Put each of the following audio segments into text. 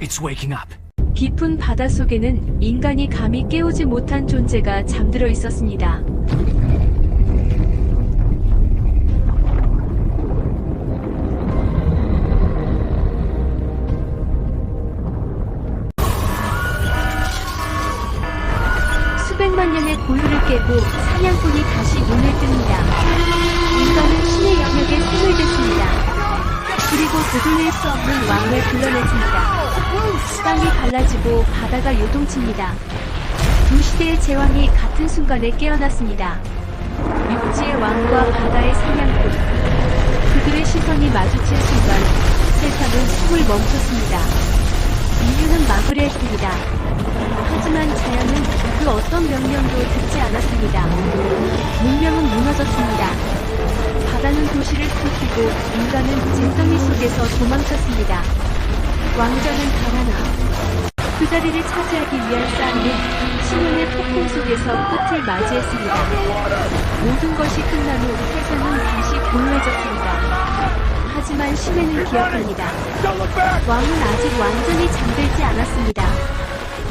It's waking up. 깊은 바닷속에는 인간이 감히 깨우지 못한 존재가 잠들어 있었습니다. 수백만 년의 고요를 깨고 사냥꾼이 다시 눈을 뜹 그리고 되돌릴 수 없는 왕을 불러냈습니다. 땅이 갈라지고 바다가 요동칩니다. 두 시대의 제왕이 같은 순간에 깨어났습니다. 육지의 왕과 바다의 사냥꾼. 그들의 시선이 마주친 순간 세상은 숨을 멈췄습니다. 인류는 막으려 했습니다. 하지만 자연은 그 어떤 명령도 듣지 않았습니다. 문명 흩기고 인간은 짐덩이 속에서 도망쳤습니다. 왕자는 달아나 그 자리를 차지하기 위한 싸움은 신혼의 폭풍 속에서 끝을 맞이했습니다. 모든 것이 끝난 후 세상은 다시 고요해졌습니다. 하지만 신에는 기억합니다. 왕은 아직 완전히 잠들지 않았습니다.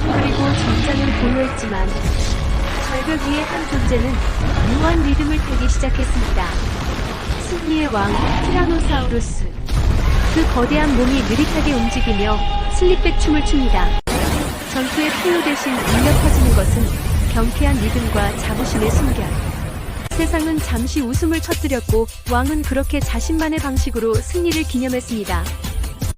그리고 전장은 고요했지만 절벽 위의 한 존재는 묘한 리듬을 타기 시작했습니다. 승리의 왕 티라노사우루스. 그 거대한 몸이 느릿하게 움직이며 슬립백 춤을 춥니다. 전투의 포효 대신 울려 퍼지는 것은 경쾌한 리듬과 자부심의 숨결. 세상은 잠시 웃음을 터뜨렸고 왕은 그렇게 자신만의 방식으로 승리를 기념했습니다.